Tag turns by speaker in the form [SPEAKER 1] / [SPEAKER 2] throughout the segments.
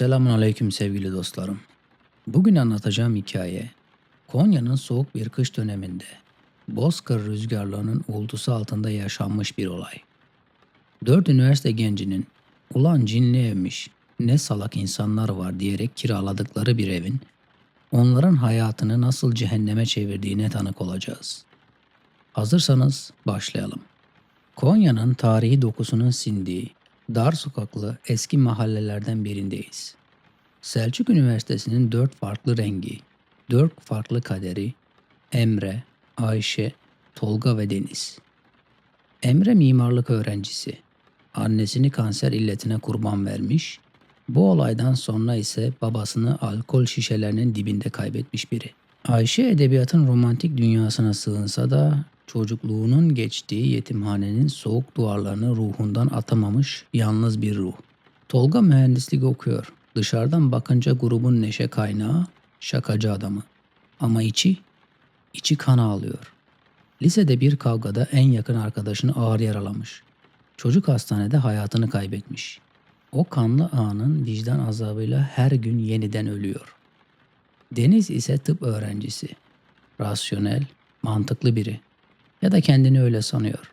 [SPEAKER 1] Esselamun Aleyküm sevgili dostlarım. Bugün anlatacağım hikaye Konya'nın soğuk bir kış döneminde Bozkır rüzgarlarının uğultusu altında yaşanmış bir olay. Dört üniversite gencinin ulan cinli evmiş ne salak insanlar var diyerek kiraladıkları bir evin onların hayatını nasıl cehenneme çevirdiğine tanık olacağız. Hazırsanız başlayalım. Konya'nın tarihi dokusunun sindiği dar sokaklı eski mahallelerden birindeyiz. Selçuk Üniversitesi'nin dört farklı rengi, dört farklı kaderi, Emre, Ayşe, Tolga ve Deniz. Emre mimarlık öğrencisi. Annesini kanser illetine kurban vermiş, bu olaydan sonra ise babasını alkol şişelerinin dibinde kaybetmiş biri. Ayşe edebiyatın romantik dünyasına sığınsa da çocukluğunun geçtiği yetimhanenin soğuk duvarlarını ruhundan atamamış yalnız bir ruh. Tolga mühendislik okuyor. Dışarıdan bakınca grubun neşe kaynağı, şakacı adamı. Ama içi, içi kan ağlıyor. Lisede bir kavgada en yakın arkadaşını ağır yaralamış. Çocuk hastanede hayatını kaybetmiş. O kanlı anın vicdan azabıyla her gün yeniden ölüyor. Deniz ise tıp öğrencisi. Rasyonel, mantıklı biri. Ya da kendini öyle sanıyor.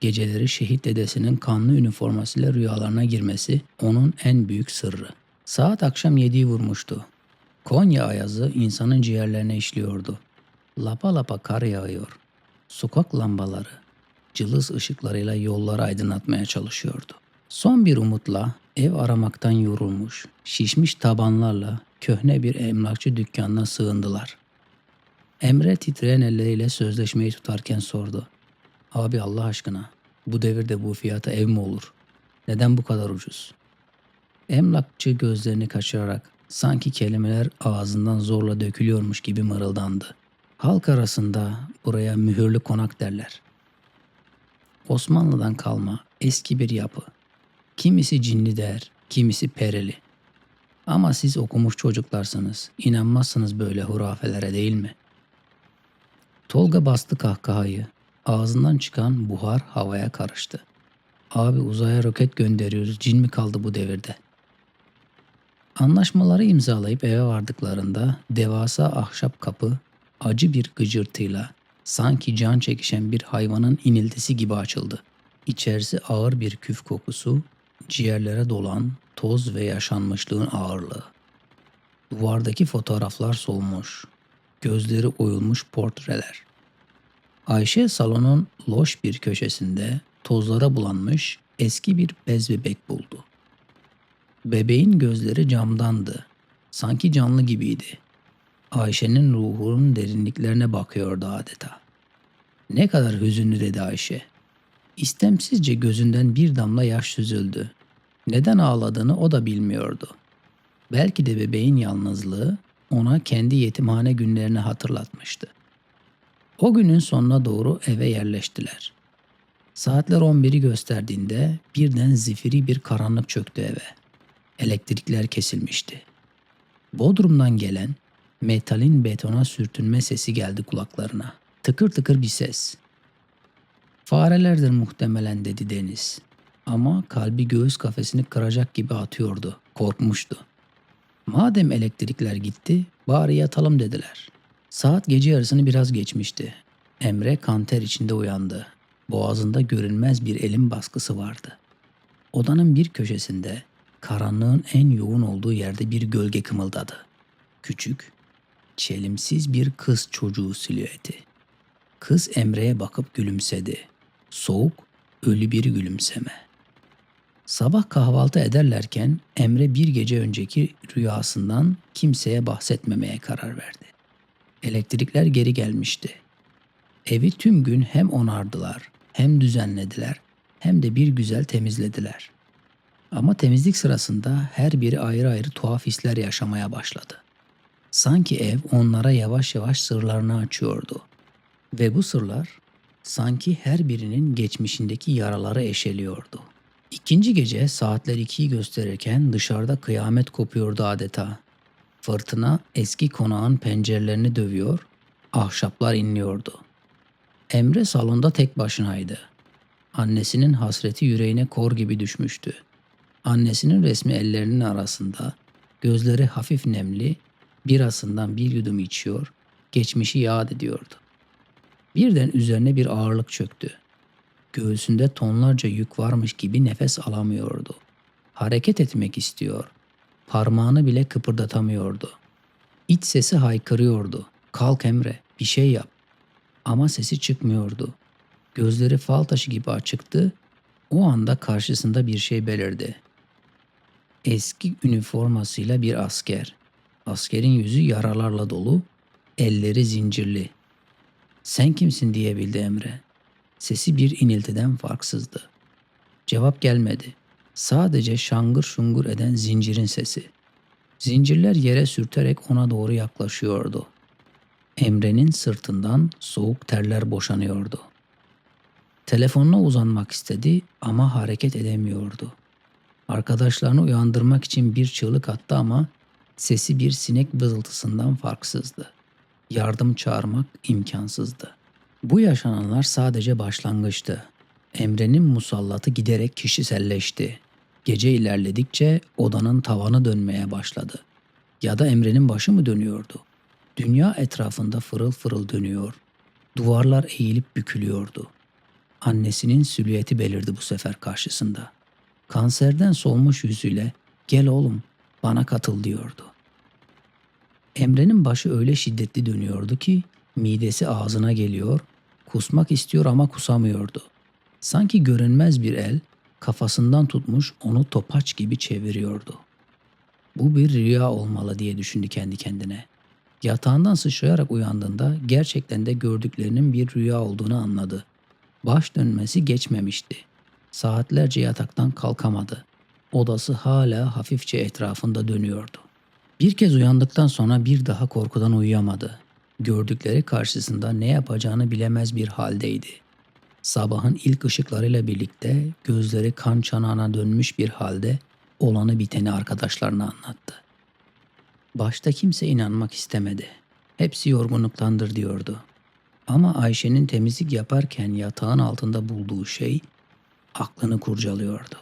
[SPEAKER 1] Geceleri şehit dedesinin kanlı üniformasıyla rüyalarına girmesi onun en büyük sırrı. Saat akşam yediği vurmuştu. Konya ayazı insanın ciğerlerine işliyordu. Lapa lapa kar yağıyor. Sokak lambaları cılız ışıklarıyla yolları aydınlatmaya çalışıyordu. Son bir umutla ev aramaktan yorulmuş, şişmiş tabanlarla köhne bir emlakçı dükkanına sığındılar. Emre titreyen elleriyle sözleşmeyi tutarken sordu. Abi Allah aşkına bu devirde bu fiyata ev mi olur? Neden bu kadar ucuz? Emlakçı gözlerini kaçırarak sanki kelimeler ağzından zorla dökülüyormuş gibi mırıldandı. Halk arasında buraya mühürlü konak derler. Osmanlı'dan kalma eski bir yapı. Kimisi cinli der, kimisi perili. Ama siz okumuş çocuklarsınız. İnanmazsınız böyle hurafelere değil mi? Tolga bastı kahkahayı. Ağzından çıkan buhar havaya karıştı. Abi uzaya roket gönderiyoruz. Cin mi kaldı bu devirde? Anlaşmaları imzalayıp eve vardıklarında devasa ahşap kapı acı bir gıcırtıyla sanki can çekişen bir hayvanın iniltisi gibi açıldı. İçerisi ağır bir küf kokusu, ciğerlere dolan toz ve yaşanmışlığın ağırlığı. Duvardaki fotoğraflar solmuş, gözleri oyulmuş portreler. Ayşe salonun loş bir köşesinde tozlara bulanmış eski bir bez bebek buldu. Bebeğin gözleri camdandı. Sanki canlı gibiydi. Ayşe'nin ruhunun derinliklerine bakıyordu adeta. Ne kadar hüzünlü dedi Ayşe. İstemsizce gözünden bir damla yaş süzüldü. Neden ağladığını o da bilmiyordu. Belki de bebeğin yalnızlığı ona kendi yetimhane günlerini hatırlatmıştı. O günün sonuna doğru eve yerleştiler. Saatler 11'i gösterdiğinde birden zifiri bir karanlık çöktü eve. Elektrikler kesilmişti. Bodrum'dan gelen metalin betona sürtünme sesi geldi kulaklarına. Tıkır tıkır bir ses. Farelerdir muhtemelen dedi Deniz. Ama kalbi göğüs kafesini kıracak gibi atıyordu. Korkmuştu. Madem elektrikler gitti, bari yatalım dediler. Saat gece yarısını biraz geçmişti. Emre kanter içinde uyandı. Boğazında görünmez bir elin baskısı vardı. Odanın bir köşesinde, karanlığın en yoğun olduğu yerde bir gölge kımıldadı. Küçük, çelimsiz bir kız çocuğu silüeti. Kız Emre'ye bakıp gülümsedi. Soğuk, ölü bir gülümseme. Sabah kahvaltı ederlerken Emre bir gece önceki rüyasından kimseye bahsetmemeye karar verdi. Elektrikler geri gelmişti. Evi tüm gün hem onardılar, hem düzenlediler, hem de bir güzel temizlediler. Ama temizlik sırasında her biri ayrı ayrı tuhaf hisler yaşamaya başladı. Sanki ev onlara yavaş yavaş sırlarını açıyordu. Ve bu sırlar sanki her birinin geçmişindeki yaraları eşeliyordu. İkinci gece saatler ikiyi gösterirken dışarıda kıyamet kopuyordu adeta. Fırtına eski konağın pencerelerini dövüyor, ahşaplar inliyordu. Emre salonda tek başınaydı. Annesinin hasreti yüreğine kor gibi düşmüştü. Annesinin resmi ellerinin arasında Gözleri hafif nemli, birasından bir yudum içiyor, geçmişi yad ediyordu. Birden üzerine bir ağırlık çöktü. Göğsünde tonlarca yük varmış gibi nefes alamıyordu. Hareket etmek istiyor. Parmağını bile kıpırdatamıyordu. İç sesi haykırıyordu. Kalk Emre, bir şey yap. Ama sesi çıkmıyordu. Gözleri fal taşı gibi açıktı. O anda karşısında bir şey belirdi. Eski üniformasıyla bir asker. Askerin yüzü yaralarla dolu, elleri zincirli. Sen kimsin diyebildi Emre. Sesi bir iniltiden farksızdı. Cevap gelmedi. Sadece şangır şungur eden zincirin sesi. Zincirler yere sürterek ona doğru yaklaşıyordu. Emre'nin sırtından soğuk terler boşanıyordu. Telefonuna uzanmak istedi ama hareket edemiyordu. Arkadaşlarını uyandırmak için bir çığlık attı ama sesi bir sinek vızıltısından farksızdı. Yardım çağırmak imkansızdı. Bu yaşananlar sadece başlangıçtı. Emre'nin musallatı giderek kişiselleşti. Gece ilerledikçe odanın tavanı dönmeye başladı. Ya da Emre'nin başı mı dönüyordu? Dünya etrafında fırıl fırıl dönüyor. Duvarlar eğilip bükülüyordu. Annesinin silüeti belirdi bu sefer karşısında. Kanserden solmuş yüzüyle gel oğlum bana katıl diyordu. Emre'nin başı öyle şiddetli dönüyordu ki midesi ağzına geliyor, kusmak istiyor ama kusamıyordu. Sanki görünmez bir el kafasından tutmuş onu topaç gibi çeviriyordu. Bu bir rüya olmalı diye düşündü kendi kendine. Yatağından sıçrayarak uyandığında gerçekten de gördüklerinin bir rüya olduğunu anladı. Baş dönmesi geçmemişti. Saatlerce yataktan kalkamadı. Odası hala hafifçe etrafında dönüyordu. Bir kez uyandıktan sonra bir daha korkudan uyuyamadı. Gördükleri karşısında ne yapacağını bilemez bir haldeydi. Sabahın ilk ışıklarıyla birlikte gözleri kan çanağına dönmüş bir halde olanı biteni arkadaşlarına anlattı. Başta kimse inanmak istemedi. Hepsi yorgunluktandır diyordu. Ama Ayşe'nin temizlik yaparken yatağın altında bulduğu şey aklını kurcalıyordu.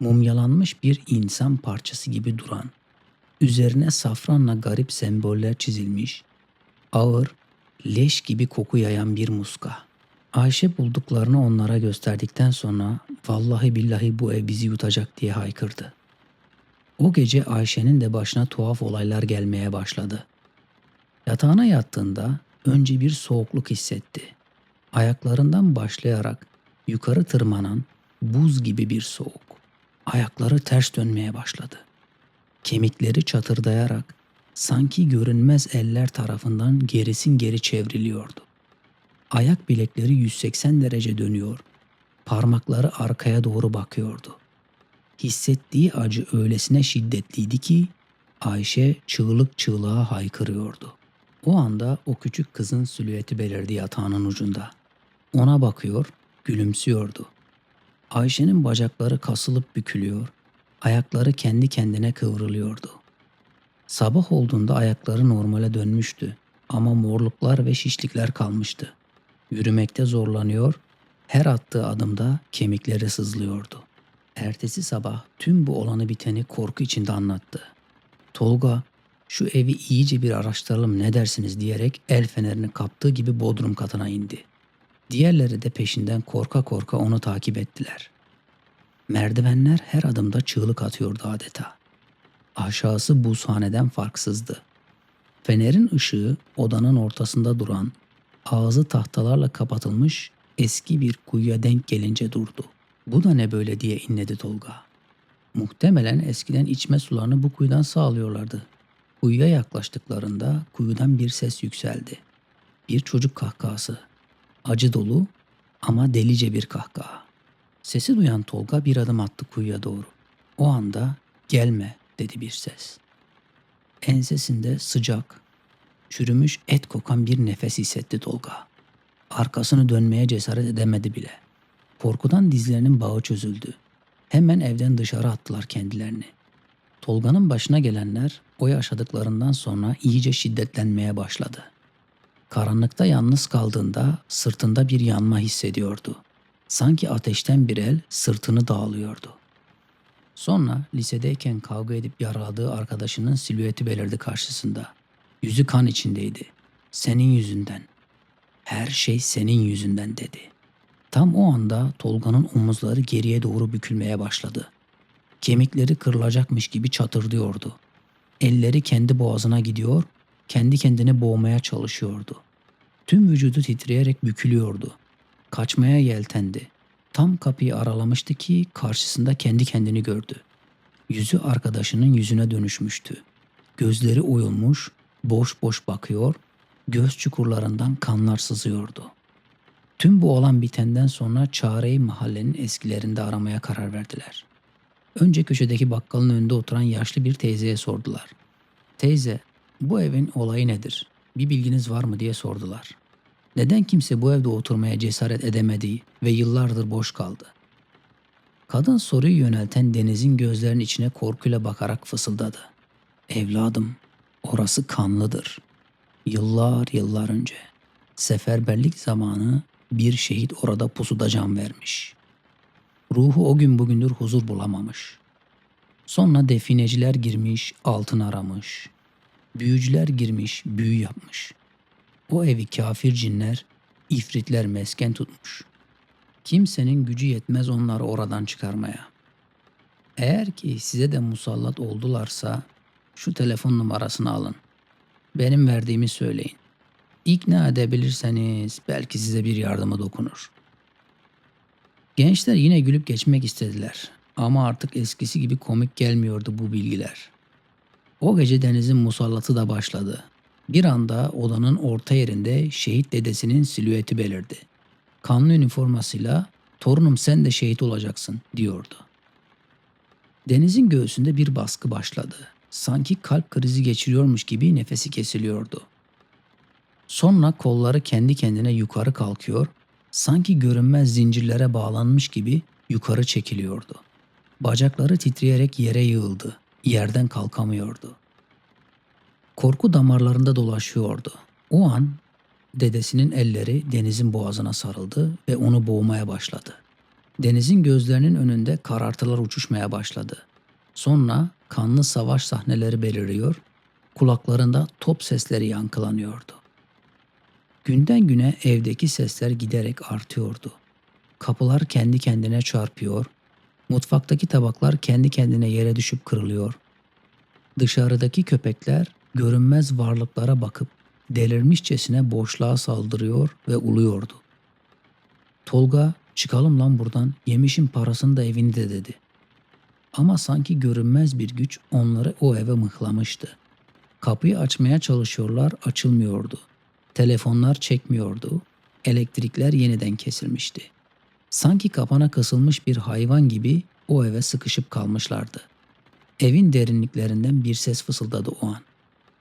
[SPEAKER 1] Mumyalanmış bir insan parçası gibi duran, üzerine safranla garip semboller çizilmiş, ağır, leş gibi koku yayan bir muska. Ayşe bulduklarını onlara gösterdikten sonra vallahi billahi bu ev bizi yutacak diye haykırdı. O gece Ayşe'nin de başına tuhaf olaylar gelmeye başladı. Yatağına yattığında önce bir soğukluk hissetti. Ayaklarından başlayarak yukarı tırmanan buz gibi bir soğuk. Ayakları ters dönmeye başladı. Kemikleri çatırdayarak sanki görünmez eller tarafından gerisin geri çevriliyordu. Ayak bilekleri 180 derece dönüyor. Parmakları arkaya doğru bakıyordu. Hissettiği acı öylesine şiddetliydi ki Ayşe çığlık çığlığa haykırıyordu. O anda o küçük kızın silüeti belirdi yatağının ucunda. Ona bakıyor, gülümsüyordu. Ayşe'nin bacakları kasılıp bükülüyor, ayakları kendi kendine kıvrılıyordu. Sabah olduğunda ayakları normale dönmüştü ama morluklar ve şişlikler kalmıştı. Yürümekte zorlanıyor, her attığı adımda kemikleri sızlıyordu. Ertesi sabah tüm bu olanı biteni korku içinde anlattı. Tolga, şu evi iyice bir araştıralım ne dersiniz diyerek el fenerini kaptığı gibi bodrum katına indi. Diğerleri de peşinden korka korka onu takip ettiler. Merdivenler her adımda çığlık atıyordu adeta. Aşağısı buzhaneden farksızdı. Fenerin ışığı odanın ortasında duran, ağzı tahtalarla kapatılmış eski bir kuyuya denk gelince durdu. Bu da ne böyle diye inledi Tolga. Muhtemelen eskiden içme sularını bu kuyudan sağlıyorlardı. Kuyuya yaklaştıklarında kuyudan bir ses yükseldi. Bir çocuk kahkahası. Acı dolu ama delice bir kahkaha. Sesi duyan Tolga bir adım attı kuyuya doğru. O anda gelme dedi bir ses. Ensesinde sıcak, çürümüş et kokan bir nefes hissetti Tolga. Arkasını dönmeye cesaret edemedi bile. Korkudan dizlerinin bağı çözüldü. Hemen evden dışarı attılar kendilerini. Tolga'nın başına gelenler o yaşadıklarından sonra iyice şiddetlenmeye başladı. Karanlıkta yalnız kaldığında sırtında bir yanma hissediyordu. Sanki ateşten bir el sırtını dağılıyordu. Sonra lisedeyken kavga edip yaraladığı arkadaşının silüeti belirdi karşısında. Yüzü kan içindeydi. Senin yüzünden. Her şey senin yüzünden dedi. Tam o anda Tolga'nın omuzları geriye doğru bükülmeye başladı. Kemikleri kırılacakmış gibi çatırdıyordu. Elleri kendi boğazına gidiyor, kendi kendini boğmaya çalışıyordu. Tüm vücudu titreyerek bükülüyordu. Kaçmaya yeltendi. Tam kapıyı aralamıştı ki karşısında kendi kendini gördü. Yüzü arkadaşının yüzüne dönüşmüştü. Gözleri oyulmuş, boş boş bakıyor, göz çukurlarından kanlar sızıyordu. Tüm bu olan bitenden sonra çareyi mahallenin eskilerinde aramaya karar verdiler. Önce köşedeki bakkalın önünde oturan yaşlı bir teyzeye sordular. Teyze, bu evin olayı nedir? Bir bilginiz var mı diye sordular. Neden kimse bu evde oturmaya cesaret edemedi ve yıllardır boş kaldı? Kadın soruyu yönelten Deniz'in gözlerinin içine korkuyla bakarak fısıldadı. Evladım, orası kanlıdır. Yıllar yıllar önce seferberlik zamanı bir şehit orada pusuda can vermiş. Ruhu o gün bugündür huzur bulamamış. Sonra defineciler girmiş, altın aramış. Büyücüler girmiş, büyü yapmış. O evi kafir cinler, ifritler mesken tutmuş. Kimsenin gücü yetmez onları oradan çıkarmaya. Eğer ki size de musallat oldularsa şu telefon numarasını alın. Benim verdiğimi söyleyin. İkna edebilirseniz belki size bir yardımı dokunur. Gençler yine gülüp geçmek istediler. Ama artık eskisi gibi komik gelmiyordu bu bilgiler. O gece Deniz'in musallatı da başladı. Bir anda odanın orta yerinde şehit dedesinin silüeti belirdi. Kanlı üniformasıyla torunum sen de şehit olacaksın diyordu. Deniz'in göğsünde bir baskı başladı. Sanki kalp krizi geçiriyormuş gibi nefesi kesiliyordu. Sonra kolları kendi kendine yukarı kalkıyor, sanki görünmez zincirlere bağlanmış gibi yukarı çekiliyordu. Bacakları titreyerek yere yığıldı. Yerden kalkamıyordu. Korku damarlarında dolaşıyordu. O an dedesinin elleri denizin boğazına sarıldı ve onu boğmaya başladı. Denizin gözlerinin önünde karartılar uçuşmaya başladı. Sonra kanlı savaş sahneleri beliriyor, kulaklarında top sesleri yankılanıyordu. Günden güne evdeki sesler giderek artıyordu. Kapılar kendi kendine çarpıyor, mutfaktaki tabaklar kendi kendine yere düşüp kırılıyor. Dışarıdaki köpekler görünmez varlıklara bakıp delirmişçesine boşluğa saldırıyor ve uluyordu. Tolga çıkalım lan buradan yemişin parasını da evini de dedi. Ama sanki görünmez bir güç onları o eve mıhlamıştı. Kapıyı açmaya çalışıyorlar açılmıyordu. Telefonlar çekmiyordu. Elektrikler yeniden kesilmişti. Sanki kapana kısılmış bir hayvan gibi o eve sıkışıp kalmışlardı. Evin derinliklerinden bir ses fısıldadı o an.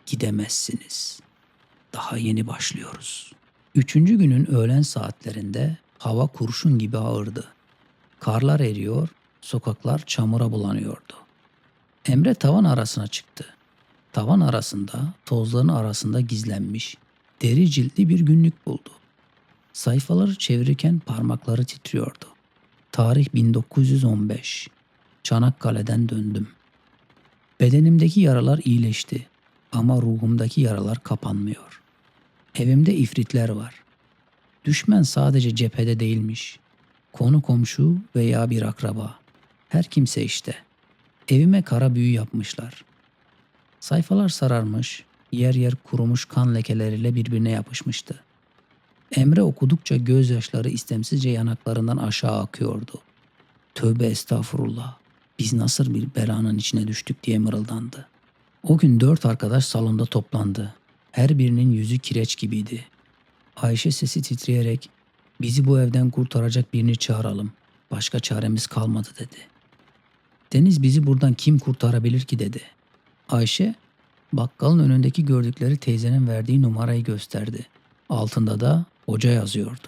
[SPEAKER 1] Gidemezsiniz. Daha yeni başlıyoruz. Üçüncü günün öğlen saatlerinde hava kurşun gibi ağırdı. Karlar eriyor, sokaklar çamura bulanıyordu. Emre tavan arasına çıktı. Tavan arasında, tozların arasında gizlenmiş, deri ciltli bir günlük buldu. Sayfaları çevirirken parmakları titriyordu. Tarih 1915. Çanakkale'den döndüm. Bedenimdeki yaralar iyileşti ama ruhumdaki yaralar kapanmıyor. Evimde ifritler var. Düşman sadece cephede değilmiş. Konu komşu veya bir akraba. Her kimse işte. Evime kara büyü yapmışlar. Sayfalar sararmış, yer yer kurumuş kan lekeleriyle birbirine yapışmıştı. Emre okudukça gözyaşları istemsizce yanaklarından aşağı akıyordu. Tövbe estağfurullah. Biz nasıl bir belanın içine düştük diye mırıldandı. O gün dört arkadaş salonda toplandı. Her birinin yüzü kireç gibiydi. Ayşe sesi titreyerek bizi bu evden kurtaracak birini çağıralım. Başka çaremiz kalmadı dedi. Deniz bizi buradan kim kurtarabilir ki dedi. Ayşe bakkalın önündeki gördükleri teyzenin verdiği numarayı gösterdi. Altında da hoca yazıyordu.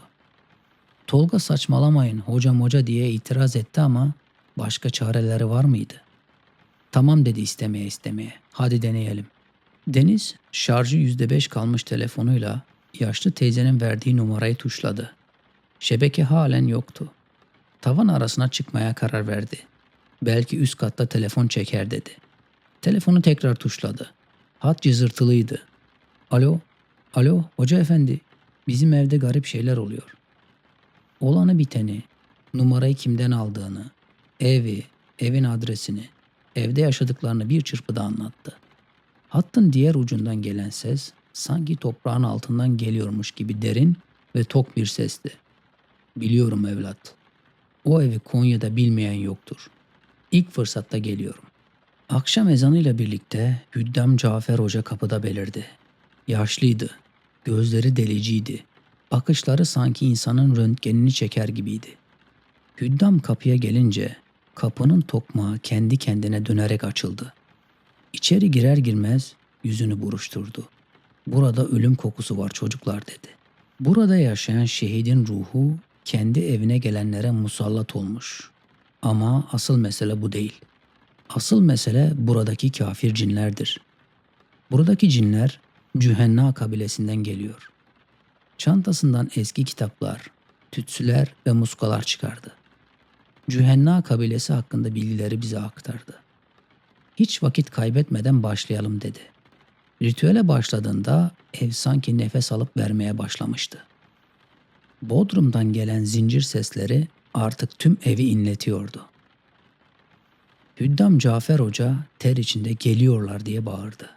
[SPEAKER 1] Tolga saçmalamayın hocam hoca diye itiraz etti ama başka çareleri var mıydı? Tamam dedi istemeye istemeye. Hadi deneyelim. Deniz şarjı yüzde beş kalmış telefonuyla yaşlı teyzenin verdiği numarayı tuşladı. Şebeke halen yoktu. Tavan arasına çıkmaya karar verdi. Belki üst katta telefon çeker dedi. Telefonu tekrar tuşladı. Hat cızırtılıydı. Alo, alo hoca efendi. Bizim evde garip şeyler oluyor. Olanı biteni, numarayı kimden aldığını, evi, evin adresini, evde yaşadıklarını bir çırpıda anlattı. Hattın diğer ucundan gelen ses sanki toprağın altından geliyormuş gibi derin ve tok bir sesti. Biliyorum evlat. O evi Konya'da bilmeyen yoktur. İlk fırsatta geliyorum. Akşam ezanıyla birlikte Hüddam Cafer Hoca kapıda belirdi. Yaşlıydı. Gözleri deliciydi. Bakışları sanki insanın röntgenini çeker gibiydi. Hüddam kapıya gelince kapının tokmağı kendi kendine dönerek açıldı. İçeri girer girmez yüzünü buruşturdu. Burada ölüm kokusu var çocuklar dedi. Burada yaşayan şehidin ruhu kendi evine gelenlere musallat olmuş. Ama asıl mesele bu değil. Asıl mesele buradaki kafir cinlerdir. Buradaki cinler Cühenna kabilesinden geliyor. Çantasından eski kitaplar, tütsüler ve muskalar çıkardı. Cühenna kabilesi hakkında bilgileri bize aktardı. Hiç vakit kaybetmeden başlayalım dedi. Ritüele başladığında ev sanki nefes alıp vermeye başlamıştı. Bodrum'dan gelen zincir sesleri artık tüm evi inletiyordu. Hüddam Cafer Hoca ter içinde geliyorlar diye bağırdı.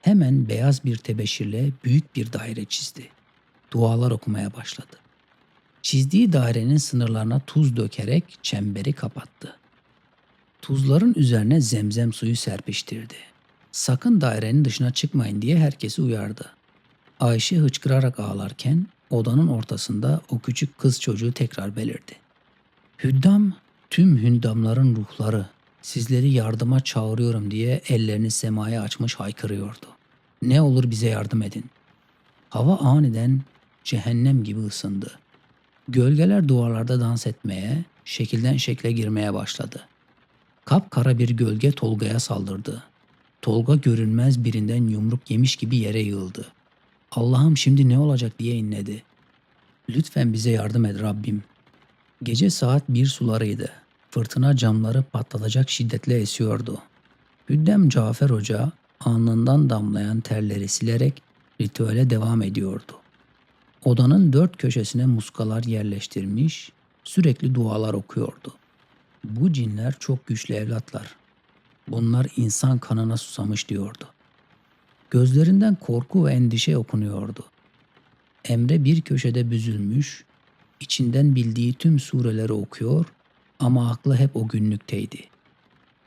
[SPEAKER 1] Hemen beyaz bir tebeşirle büyük bir daire çizdi. Dualar okumaya başladı. Çizdiği dairenin sınırlarına tuz dökerek çemberi kapattı. Tuzların üzerine zemzem suyu serpiştirdi. Sakın dairenin dışına çıkmayın diye herkesi uyardı. Ayşe hıçkırarak ağlarken odanın ortasında o küçük kız çocuğu tekrar belirdi. Hüddam tüm hündamların ruhları sizleri yardıma çağırıyorum diye ellerini semaya açmış haykırıyordu. Ne olur bize yardım edin. Hava aniden cehennem gibi ısındı. Gölgeler duvarlarda dans etmeye, şekilden şekle girmeye başladı. Kapkara bir gölge Tolga'ya saldırdı. Tolga görünmez birinden yumruk yemiş gibi yere yığıldı. Allah'ım şimdi ne olacak diye inledi. Lütfen bize yardım et Rabbim. Gece saat bir sularıydı. Fırtına camları patlatacak şiddetle esiyordu. Hüddem Cafer Hoca alnından damlayan terleri silerek ritüele devam ediyordu. Odanın dört köşesine muskalar yerleştirmiş, sürekli dualar okuyordu. Bu cinler çok güçlü evlatlar. Bunlar insan kanına susamış diyordu. Gözlerinden korku ve endişe okunuyordu. Emre bir köşede büzülmüş, içinden bildiği tüm sureleri okuyor ama aklı hep o günlükteydi.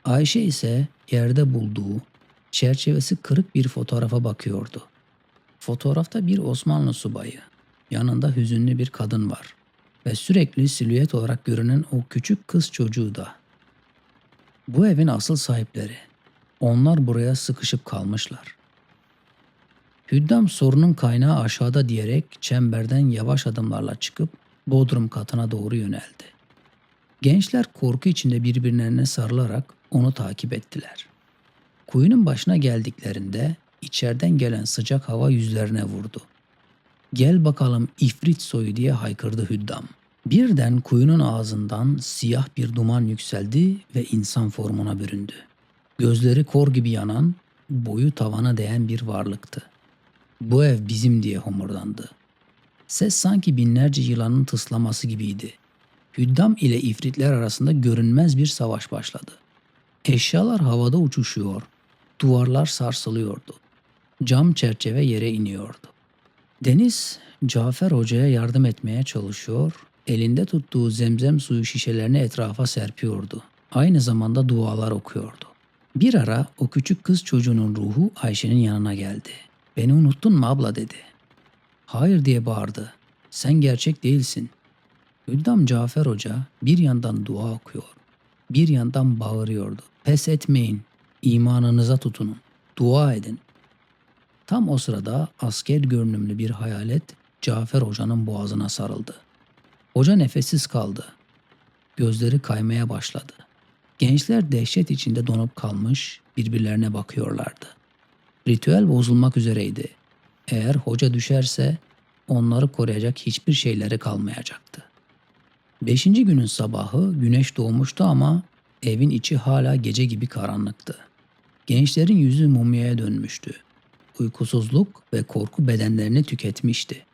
[SPEAKER 1] Ayşe ise yerde bulduğu, çerçevesi kırık bir fotoğrafa bakıyordu. Fotoğrafta bir Osmanlı subayı, yanında hüzünlü bir kadın var ve sürekli silüet olarak görünen o küçük kız çocuğu da. Bu evin asıl sahipleri. Onlar buraya sıkışıp kalmışlar. Hüddam sorunun kaynağı aşağıda diyerek çemberden yavaş adımlarla çıkıp bodrum katına doğru yöneldi. Gençler korku içinde birbirlerine sarılarak onu takip ettiler. Kuyunun başına geldiklerinde içeriden gelen sıcak hava yüzlerine vurdu. Gel bakalım ifrit soyu diye haykırdı Hüddam. Birden kuyunun ağzından siyah bir duman yükseldi ve insan formuna büründü. Gözleri kor gibi yanan, boyu tavana değen bir varlıktı. Bu ev bizim diye homurdandı. Ses sanki binlerce yılanın tıslaması gibiydi. Hüddam ile ifritler arasında görünmez bir savaş başladı. Eşyalar havada uçuşuyor, duvarlar sarsılıyordu. Cam çerçeve yere iniyordu. Deniz, Cafer Hoca'ya yardım etmeye çalışıyor, elinde tuttuğu zemzem suyu şişelerini etrafa serpiyordu. Aynı zamanda dualar okuyordu. Bir ara o küçük kız çocuğunun ruhu Ayşe'nin yanına geldi. Beni unuttun mu abla dedi. Hayır diye bağırdı. Sen gerçek değilsin. Hüddam Cafer Hoca bir yandan dua okuyor, bir yandan bağırıyordu. Pes etmeyin, imanınıza tutunun, dua edin. Tam o sırada asker görünümlü bir hayalet Cafer Hoca'nın boğazına sarıldı. Hoca nefessiz kaldı. Gözleri kaymaya başladı. Gençler dehşet içinde donup kalmış birbirlerine bakıyorlardı. Ritüel bozulmak üzereydi. Eğer hoca düşerse onları koruyacak hiçbir şeyleri kalmayacaktı. Beşinci günün sabahı güneş doğmuştu ama Evin içi hala gece gibi karanlıktı. Gençlerin yüzü mumyaya dönmüştü. Uykusuzluk ve korku bedenlerini tüketmişti.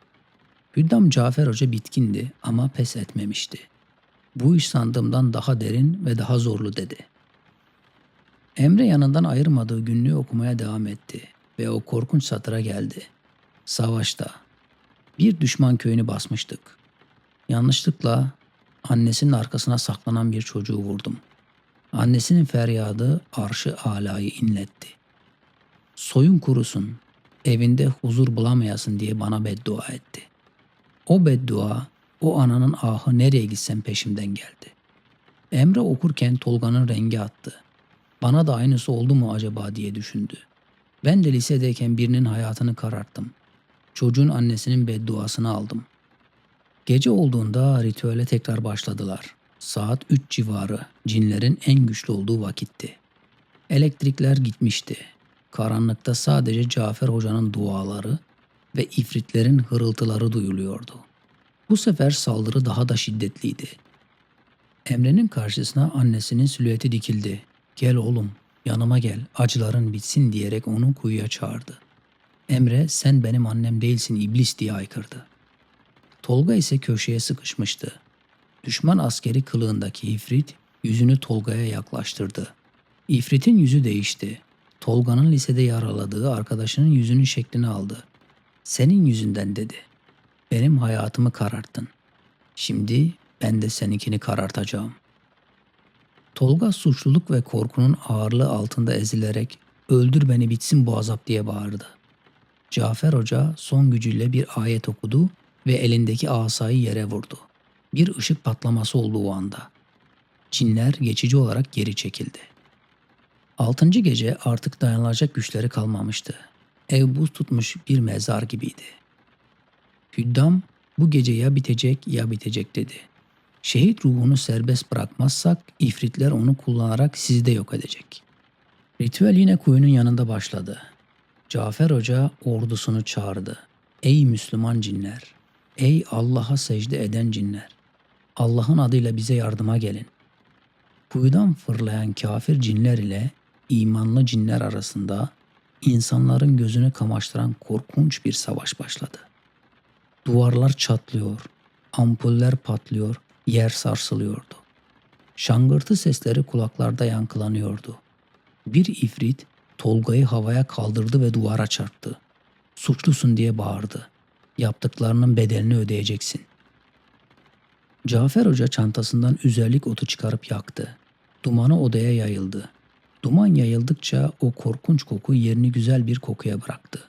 [SPEAKER 1] Hüddam Cafer Hoca bitkindi ama pes etmemişti. Bu iş sandığımdan daha derin ve daha zorlu dedi. Emre yanından ayırmadığı günlüğü okumaya devam etti ve o korkunç satıra geldi. Savaşta. Bir düşman köyünü basmıştık. Yanlışlıkla annesinin arkasına saklanan bir çocuğu vurdum. Annesinin feryadı arşı alayı inletti. Soyun kurusun, evinde huzur bulamayasın diye bana beddua etti. O beddua, o ananın ahı nereye gitsem peşimden geldi. Emre okurken Tolga'nın rengi attı. Bana da aynısı oldu mu acaba diye düşündü. Ben de lisedeyken birinin hayatını kararttım. Çocuğun annesinin bedduasını aldım. Gece olduğunda ritüele tekrar başladılar. Saat 3 civarı cinlerin en güçlü olduğu vakitti. Elektrikler gitmişti. Karanlıkta sadece Cafer Hoca'nın duaları ve ifritlerin hırıltıları duyuluyordu. Bu sefer saldırı daha da şiddetliydi. Emre'nin karşısına annesinin silüeti dikildi. Gel oğlum, yanıma gel, acıların bitsin diyerek onu kuyuya çağırdı. Emre sen benim annem değilsin iblis diye aykırdı. Tolga ise köşeye sıkışmıştı. Düşman askeri kılığındaki ifrit yüzünü Tolga'ya yaklaştırdı. İfrit'in yüzü değişti. Tolga'nın lisede yaraladığı arkadaşının yüzünün şeklini aldı. Senin yüzünden dedi. Benim hayatımı kararttın. Şimdi ben de seninkini karartacağım. Tolga suçluluk ve korkunun ağırlığı altında ezilerek öldür beni bitsin bu azap diye bağırdı. Cafer Hoca son gücüyle bir ayet okudu ve elindeki asayı yere vurdu. Bir ışık patlaması oldu o anda. Cinler geçici olarak geri çekildi. Altıncı gece artık dayanılacak güçleri kalmamıştı. Ev buz tutmuş bir mezar gibiydi. Hüddam bu gece ya bitecek ya bitecek dedi. Şehit ruhunu serbest bırakmazsak ifritler onu kullanarak sizi de yok edecek. Ritüel yine kuyunun yanında başladı. Cafer Hoca ordusunu çağırdı. Ey Müslüman cinler! Ey Allah'a secde eden cinler! Allah'ın adıyla bize yardıma gelin. Kuyudan fırlayan kafir cinler ile imanlı cinler arasında insanların gözünü kamaştıran korkunç bir savaş başladı. Duvarlar çatlıyor, ampuller patlıyor, yer sarsılıyordu. Şangırtı sesleri kulaklarda yankılanıyordu. Bir ifrit Tolga'yı havaya kaldırdı ve duvara çarptı. Suçlusun diye bağırdı. Yaptıklarının bedelini ödeyeceksin. Cafer Hoca çantasından üzerlik otu çıkarıp yaktı. Dumanı odaya yayıldı. Duman yayıldıkça o korkunç koku yerini güzel bir kokuya bıraktı.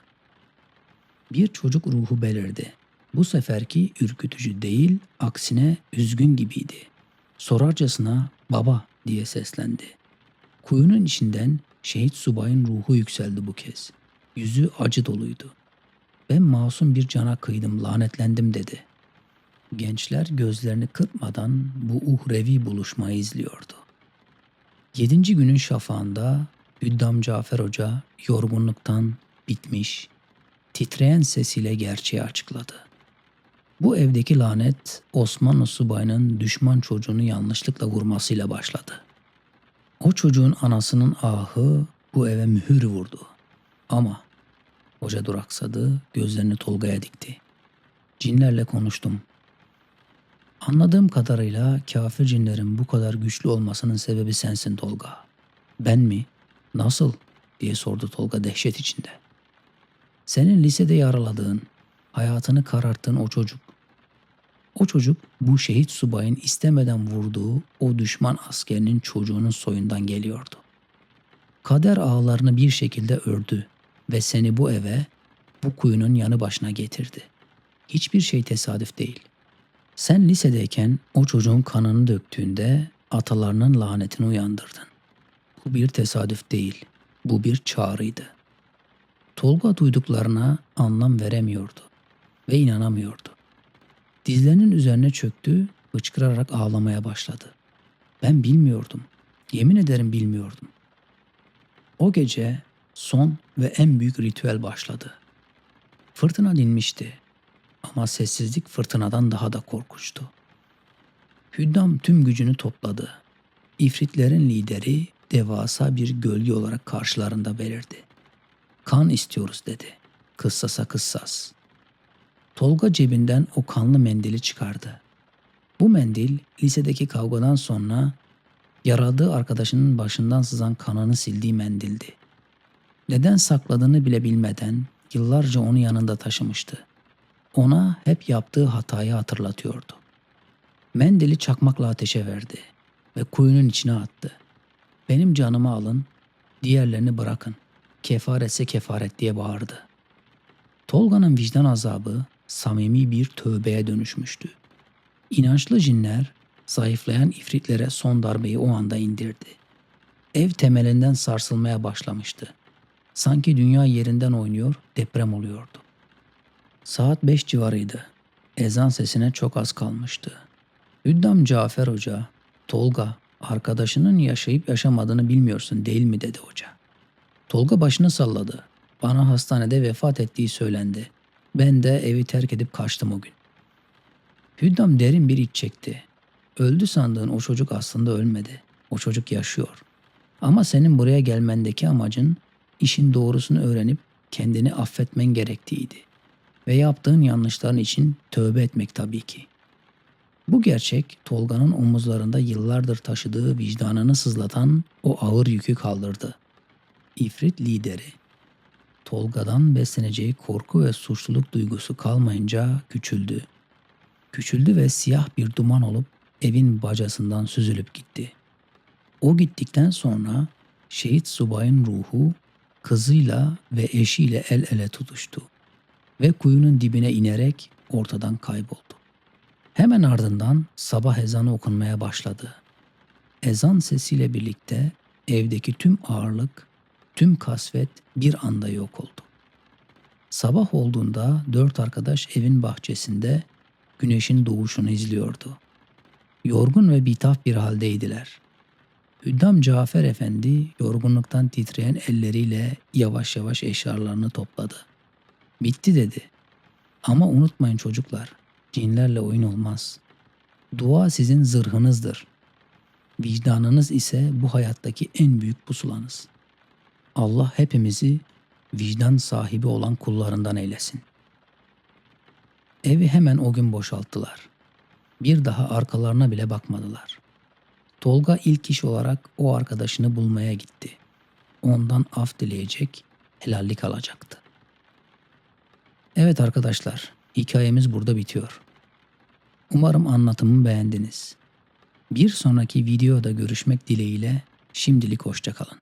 [SPEAKER 1] Bir çocuk ruhu belirdi. Bu seferki ürkütücü değil, aksine üzgün gibiydi. Sorarcasına baba diye seslendi. Kuyunun içinden şehit subayın ruhu yükseldi bu kez. Yüzü acı doluydu. Ben masum bir cana kıydım, lanetlendim dedi. Gençler gözlerini kırpmadan bu uhrevi buluşmayı izliyordu. Yedinci günün şafağında Hüddam Cafer Hoca yorgunluktan bitmiş, titreyen sesiyle gerçeği açıkladı. Bu evdeki lanet Osmanlı subayının düşman çocuğunu yanlışlıkla vurmasıyla başladı. O çocuğun anasının ahı bu eve mühür vurdu. Ama hoca duraksadı, gözlerini Tolga'ya dikti. Cinlerle konuştum. Anladığım kadarıyla kafir cinlerin bu kadar güçlü olmasının sebebi sensin Tolga. Ben mi? Nasıl? diye sordu Tolga dehşet içinde. Senin lisede yaraladığın, hayatını kararttığın o çocuk. O çocuk bu şehit subayın istemeden vurduğu o düşman askerinin çocuğunun soyundan geliyordu. Kader ağlarını bir şekilde ördü ve seni bu eve, bu kuyunun yanı başına getirdi. Hiçbir şey tesadüf değil. Sen lisedeyken o çocuğun kanını döktüğünde atalarının lanetini uyandırdın. Bu bir tesadüf değil, bu bir çağrıydı. Tolga duyduklarına anlam veremiyordu ve inanamıyordu. Dizlerinin üzerine çöktü, hıçkırarak ağlamaya başladı. Ben bilmiyordum. Yemin ederim bilmiyordum. O gece son ve en büyük ritüel başladı. Fırtına dinmişti ama sessizlik fırtınadan daha da korkunçtu. Hüddam tüm gücünü topladı. İfritlerin lideri devasa bir gölge olarak karşılarında belirdi. Kan istiyoruz dedi. Kıssasa kıssas. Tolga cebinden o kanlı mendili çıkardı. Bu mendil lisedeki kavgadan sonra yaradığı arkadaşının başından sızan kanını sildiği mendildi. Neden sakladığını bile bilmeden yıllarca onu yanında taşımıştı. Ona hep yaptığı hatayı hatırlatıyordu. Mendili çakmakla ateşe verdi ve kuyunun içine attı. Benim canımı alın, diğerlerini bırakın. Kefaretse kefaret diye bağırdı. Tolga'nın vicdan azabı samimi bir tövbeye dönüşmüştü. İnançlı cinler zayıflayan ifritlere son darbeyi o anda indirdi. Ev temelinden sarsılmaya başlamıştı. Sanki dünya yerinden oynuyor, deprem oluyordu. Saat beş civarıydı. Ezan sesine çok az kalmıştı. Hüddam Cafer Hoca, Tolga, arkadaşının yaşayıp yaşamadığını bilmiyorsun değil mi dedi hoca. Tolga başını salladı. Bana hastanede vefat ettiği söylendi. Ben de evi terk edip kaçtım o gün. Hüddam derin bir iç çekti. Öldü sandığın o çocuk aslında ölmedi. O çocuk yaşıyor. Ama senin buraya gelmendeki amacın işin doğrusunu öğrenip kendini affetmen gerektiğiydi. Ve yaptığın yanlışların için tövbe etmek tabii ki. Bu gerçek Tolga'nın omuzlarında yıllardır taşıdığı vicdanını sızlatan o ağır yükü kaldırdı. İfrit lideri Tolga'dan besleneceği korku ve suçluluk duygusu kalmayınca küçüldü. Küçüldü ve siyah bir duman olup evin bacasından süzülüp gitti. O gittikten sonra şehit subayın ruhu kızıyla ve eşiyle el ele tutuştu ve kuyunun dibine inerek ortadan kayboldu. Hemen ardından sabah ezanı okunmaya başladı. Ezan sesiyle birlikte evdeki tüm ağırlık, tüm kasvet bir anda yok oldu. Sabah olduğunda dört arkadaş evin bahçesinde güneşin doğuşunu izliyordu. Yorgun ve bitaf bir haldeydiler. Hüddam Cafer Efendi yorgunluktan titreyen elleriyle yavaş yavaş eşyalarını topladı. Bitti dedi. Ama unutmayın çocuklar, cinlerle oyun olmaz. Dua sizin zırhınızdır. Vicdanınız ise bu hayattaki en büyük pusulanız. Allah hepimizi vicdan sahibi olan kullarından eylesin. Evi hemen o gün boşalttılar. Bir daha arkalarına bile bakmadılar. Tolga ilk iş olarak o arkadaşını bulmaya gitti. Ondan af dileyecek, helallik alacaktı. Evet arkadaşlar, hikayemiz burada bitiyor. Umarım anlatımı beğendiniz. Bir sonraki videoda görüşmek dileğiyle şimdilik hoşçakalın.